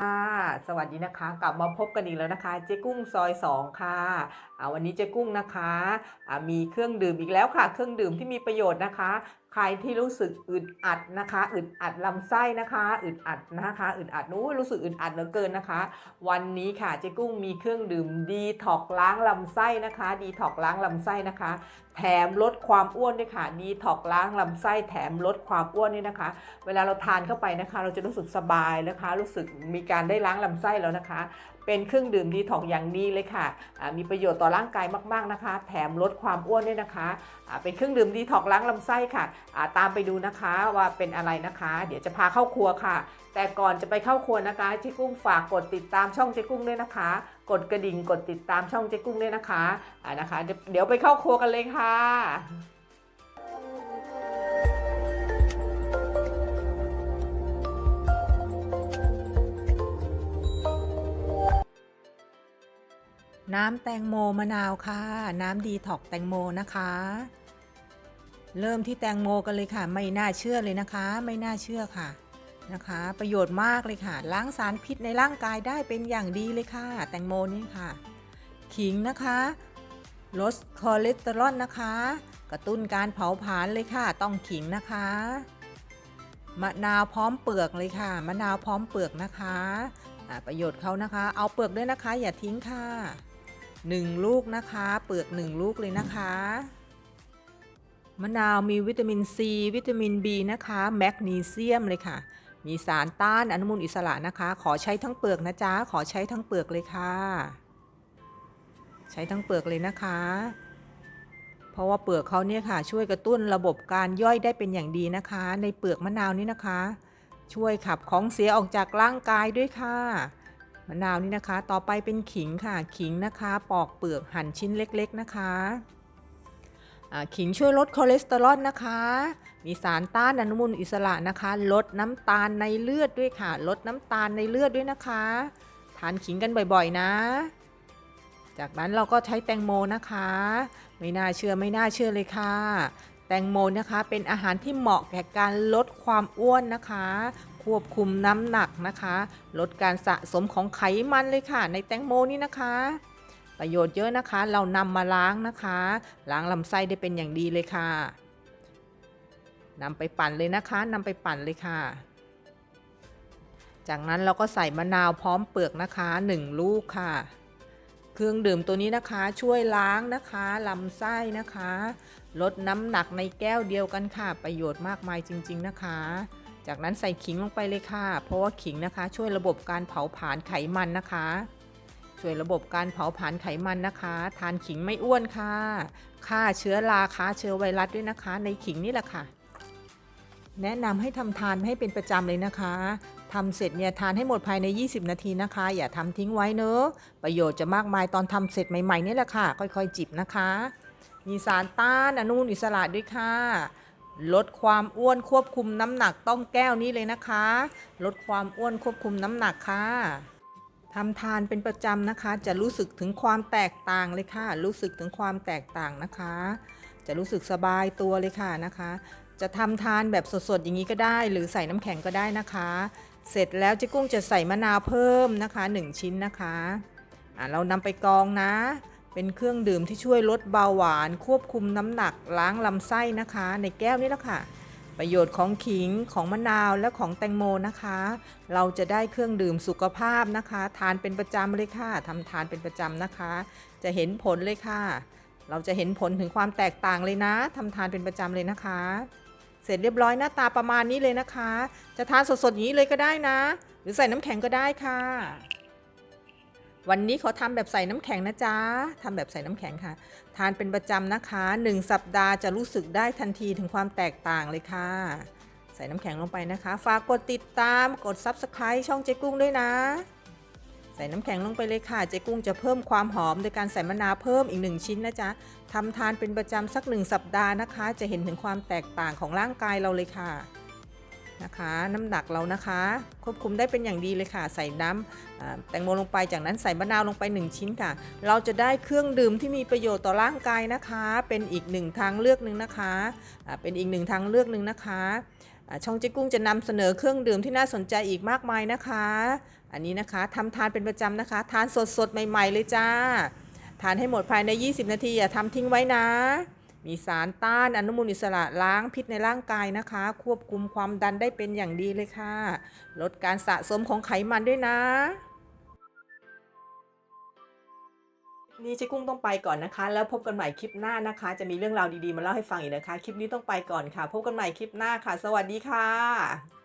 ค่ะสวัสดีนะคะ กลับมาพบกันอีกแล้วนะคะ เจ๊กุ้งซอยสองค่ะวันนี้เจ๊กุ้งนะคะมีเครื่องดื่มอีกแล้วค่ะ เครื่องดื่มที่มีประโยชน์นะคะ ใครที่รู้สึกอึดอัดนะคะ อึดอัดลำไส้นะคะ อึดอัดนะคะ อึดอัดนู้รู้สึกอึดอัดเหลือเกินนะคะ วันนี้ค่ะเจ๊กุ้งมีเครื่องดื่มดีท็อกล้างลำไส้นะคะ ดีท็อกล้างลำไส้นะคะ แถมลดความอ้วนด้วยค่ะ ดีท็อกล้างลำไส้แถมลดความอ้วนนี่นะคะ เวลาเราทานเข้าไปนะคะ เราจะรู้สึกสบายนะคะ รู้สึกมีการได้ล้างลำไส้แล้วนะคะ เป็นเครื่องดื่มดีท็อกอย่างดีเลยค่ะ มีประโยชน์ต่อร่างกายมากๆนะคะ แถมลดความอ้วนด้วยนะคะ เป็นเครื่องดื่มดีท็อกล้างลำไส้ค่ะ ตามไปดูนะคะว่าเป็นอะไรนะคะ เดี๋ยวจะพาเข้าครัวค่ะ แต่ก่อนจะไปเข้าครัวนะคะเจ๊กุ้งฝากกดติดตามช่องเจ๊กุ้งด้วยนะคะ กดกระดิ่งกดติดตามช่องเจ๊กุ้งด้วยนะคะอ่านะคะ เดี๋ยวไปเข้าครัวกันเลยค่ะ น้ำแตงโมมะนาวค่ะ น้ำดีท็อกแตงโมนะคะ เริ่มที่แตงโมกันเลยค่ะ ไม่น่าเชื่อเลยนะคะ ไม่น่าเชื่อค่ะนะคะ ประโยชน์มากเลยค่ะ ล้างสารพิษในร่างกายได้เป็นอย่างดีเลยค่ะ แตงโมนี่ค่ะ ขิงนะคะลดคอเลสเตอรอลนะคะ กระตุ้นการเผาผลาญเลยค่ะ ต้องขิงนะคะมะนาวพร้อมเปลือกเลยค่ะ มะนาวพร้อมเปลือกนะคะ ประโยชน์เขานะคะ เอาเปลือกด้วยนะคะ อย่าทิ้งค่ะ 1 ลูกนะคะ เปลือก 1 ลูกเลยนะคะ มะนาวมีวิตามินซีวิตามิน B นะคะ แมกนีเซียมเลยค่ะ มีสารต้านอนุมูลอิสระนะคะ ขอใช้ทั้งเปลือกนะจ๊ะ ขอใช้ทั้งเปลือกเลยค่ะ ใช้ทั้งเปลือกเลยนะคะ เพราะว่าเปลือกเขาเนี่ยค่ะ ช่วยกระตุ้นระบบการย่อยได้เป็นอย่างดีนะคะ ในเปลือกมะนาวนี่นะคะ ช่วยขับของเสียออกจากร่างกายด้วยค่ะ มะนาวนี่นะคะ ต่อไปเป็นขิงค่ะ ขิงนะคะ ปอกเปลือกหั่นชิ้นเล็กๆนะคะขิงช่วยลดคอเลสเตอรอลนะคะ มีสารต้านอนุมูลอิสระนะคะ ลดน้ำตาลในเลือดด้วยค่ะ ลดน้ำตาลในเลือดด้วยนะคะ ทานขิงกันบ่อยๆนะ จากนั้นเราก็ใช้แตงโมนะคะ ไม่น่าเชื่อไม่น่าเชื่อเลยค่ะ แตงโมนะคะเป็นอาหารที่เหมาะแก่การลดความอ้วนนะคะ ควบคุมน้ำหนักนะคะ ลดการสะสมของไขมันเลยค่ะ ในแตงโมนี่นะคะ ประโยชน์เยอะนะคะ เรานำมาล้างนะคะ ล้างลำไส้ได้เป็นอย่างดีเลยค่ะนำไปปั่นเลยนะคะนำไปปั่นเลยค่ะ จากนั้นเราก็ใส่มะนาวพร้อมเปลือกนะคะ 1 ลูกค่ะ เครื่องดื่มตัวนี้นะคะช่วยล้างนะคะลำไส้นะคะ ลดน้ำหนักในแก้วเดียวกันค่ะ ประโยชน์มากมายจริง ๆ นะคะ จากนั้นใส่ขิงลงไปเลยค่ะ เพราะว่าขิงนะคะ ช่วยระบบการเผาผลาญไขมันนะคะ ช่วยระบบการเผาผลาญไขมันนะคะ ทานขิงไม่อ้วนค่ะฆ่าเชื้อราฆ่าเชื้อไวรัสด้วยนะคะ ในขิงนี่แหละค่ะ แนะนำให้ทำทานให้เป็นประจำเลยนะคะทำเสร็จเนี่ยทานให้หมดภายใน 20 นาทีนะคะ อย่าทำทิ้งไว้เนอะประโยชน์จะมากมายตอนทำเสร็จใหม่ๆนี่แหละค่ะ ค่อยๆจิบนะคะ มีสารต้านอนุมูลอิสระด้วยค่ะ ลดความอ้วนควบคุมน้ำหนักต้องแก้วนี้เลยนะคะ ลดความอ้วนควบคุมน้ำหนักค่ะทำทานเป็นประจำนะคะ จะรู้สึกถึงความแตกต่างเลยค่ะ รู้สึกถึงความแตกต่างนะคะ จะรู้สึกสบายตัวเลยค่ะนะคะ จะทำทานแบบสดๆอย่างนี้ก็ได้ หรือใส่น้ำแข็งก็ได้นะคะ เสร็จแล้วเจ๊กุ้งจะใส่มะนาวเพิ่มนะคะ 1 ชิ้นนะคะอะเรานำไปกองนะ เป็นเครื่องดื่มที่ช่วยลดเบาหวาน ควบคุมน้ำหนักล้างลำไส้นะคะ ในแก้วนี้แหละค่ะ ประโยชน์ของขิงของมะนาวและของแตงโมนะคะ เราจะได้เครื่องดื่มสุขภาพนะคะ ทานเป็นประจำเลยค่ะทำทานเป็นประจำนะคะ จะเห็นผลเลยค่ะ เราจะเห็นผลถึงความแตกต่างเลยนะทำทานเป็นประจำเลยนะคะ เสร็จเรียบร้อยหน้าตาประมาณนี้เลยนะคะ จะทานสดๆอย่างนี้เลยก็ได้นะ หรือใส่น้ำแข็งก็ได้ค่ะ วันนี้ขอทำแบบใส่น้ำแข็งนะจ๊ะทำแบบใส่น้ำแข็งค่ะ ทานเป็นประจำนะคะ 1 สัปดาห์จะรู้สึกได้ทันทีถึงความแตกต่างเลยค่ะ ใส่น้ำแข็งลงไปนะคะ ฝากกดติดตามกด Subscribe ช่องเจ๊กุ้งด้วยนะ ใส่น้ำแข็งลงไปเลยค่ะ เจ๊กุ้งจะเพิ่มความหอมโดยการใส่มะนาวเพิ่มอีก 1 ชิ้นนะจ๊ะทำทานเป็นประจำสัก 1 สัปดาห์นะคะ จะเห็นถึงความแตกต่างของร่างกายเราเลยค่ะ นะคะ น้ำหนักเรานะคะ ควบคุมได้เป็นอย่างดีเลยค่ะ ใส่น้ำแตงโมลงไปจากนั้นใส่มะนาวลงไป 1 ชิ้นค่ะ เราจะได้เครื่องดื่มที่มีประโยชน์ต่อร่างกายนะคะ เป็นอีกหนึ่งทางเลือกหนึ่งนะคะเป็นอีกหนึ่งทางเลือกหนึ่งนะคะช่องเจ๊กุ้งจะนำเสนอเครื่องดื่มที่น่าสนใจอีกมากมายนะคะ อันนี้นะคะทำทานเป็นประจำนะคะ ทานสดๆ ใหม่ ๆ เลยจ้า ทานให้หมดภายใน 20 นาทีอย่าทำทิ้งไว้นะ มีสารต้านอนุมูลอิสระล้างพิษในร่างกายนะคะ ควบคุมความดันได้เป็นอย่างดีเลยค่ะ ลดการสะสมของไขมันด้วยนะ นี่เจ๊กุ้งต้องไปก่อนนะคะ แล้วพบกันใหม่คลิปหน้านะคะ จะมีเรื่องราวดีๆมาเล่าให้ฟังอีกนะคะ คลิปนี้ต้องไปก่อนค่ะ พบกันใหม่คลิปหน้าค่ะ สวัสดีค่ะ